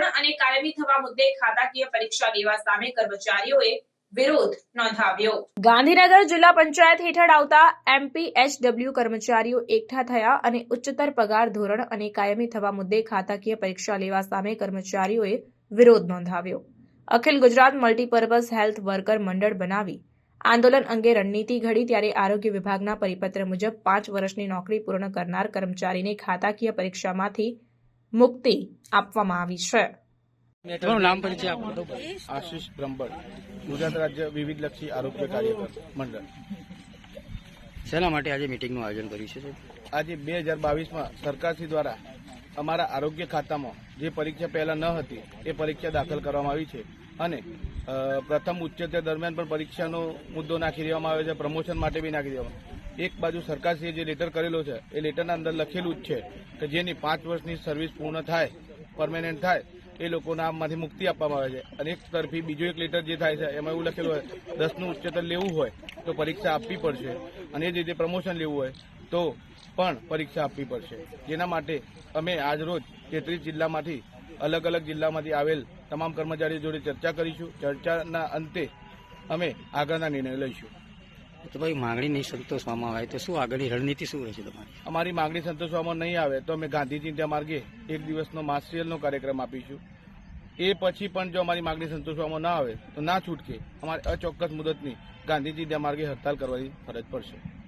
ધોરણ અને કાયમી થવા મુદ્દે ખાતાકીય પરીક્ષા લેવા સામે કર્મચારીઓએ ગાંધીનગર જિલ્લા પંચાયત હેઠળ આવતા એમપીએચડબલ્યુ કર્મચારીઓ એકઠા થયા અને ઉચ્ચતર પગાર ધોરણ અને કાયમી થવા મુદ્દે ખાતાકીય પરીક્ષા લેવા સામે કર્મચારીઓએ વિરોધ નોંધાવ્યો. Akhil Gujarat multipurpose health worker મંડળ બનાવી આંદોલન અંગે રણનીતિ ઘડી ત્યારે આરોગ્ય વિભાગના પરિપત્ર મુજબ પાંચ વર્ષની નોકરી પૂર્ણ કરનાર કર્મચારીને ખાતાકીય પરીક્ષામાંથી મુક્તિ આપવામાં આવી છે. તમારું નામ પરિચય આપો આશીષ બ્રહ્મભટ્ટ ગુજરાત રાજ્ય વિવિધ લક્ષી આરોગ્ય કાર્યકર મંડળ. શેના માટે આજે મિટિંગનું આયોજન કર્યું છે આજે બે હજાર બાવીસમાં સરકારશ્રી દ્વારા અમારા આરોગ્ય ખાતામાં જે પરીક્ષા પહેલા ન હતી એ પરીક્ષા દાખલ કરવામાં આવી છે. અને પ્રથમ ઉચ્ચતર દરમિયાન પણ પરીક્ષાનો મુદ્દો નાખી દેવામાં આવ્યો છે પ્રમોશન માટે બી નાખી દેવામાં એક બાજુ સરકારશ્રીએ જે લેટર કરેલો છે, એ લેટરના અંદર લખેલું જ છે કે જેની પાંચ વર્ષની સર્વિસ પૂર્ણ થાય પરમેનન્ટ થાય, એ લોકોના આમાંથી મુક્તિ આપવામાં આવે છે. અને એક તરફી બીજો એક લેટર જે થાય છે, એમાં એવું લખેલું હોય, દસનું ઉચ્ચતર લેવું હોય, તો પરીક્ષા આપવી પડશે. અને એ જ રીતે પ્રમોશન લેવું હોય, તો પણ પરીક્ષા આપવી પડશે. જેના માટે અમે આજરોજ તેત્રીસ જિલ્લામાંથી, અલગ અલગ જિલ્લામાંથી આવેલ તમામ કર્મચારીઓ જોડે ચર્ચા કરીશું. ચર્ચાના અંતે અમે આગળના નિર્ણય લઈશું. તો ભાઈ માંગણી નહીં સંતોષવામાં આવે તો શું આગળની રણનીતિ શું રહેશે તમારી? અમારી માંગણી સંતોષવામાં નહીં આવે તો અમે ગાંધી ચિંતા માર્ગે એક દિવસનો માસ્ટરિયલનો કાર્યક્રમ આપીશું. એ પછી પણ જો અમારી માંગણી સંતોષવામાં ના આવે તો ના છૂટકે અમારે અચોક્કસ મુદતની ગાંધીજી માર્ગે હડતાલ કરવાની ફરજ પડશે.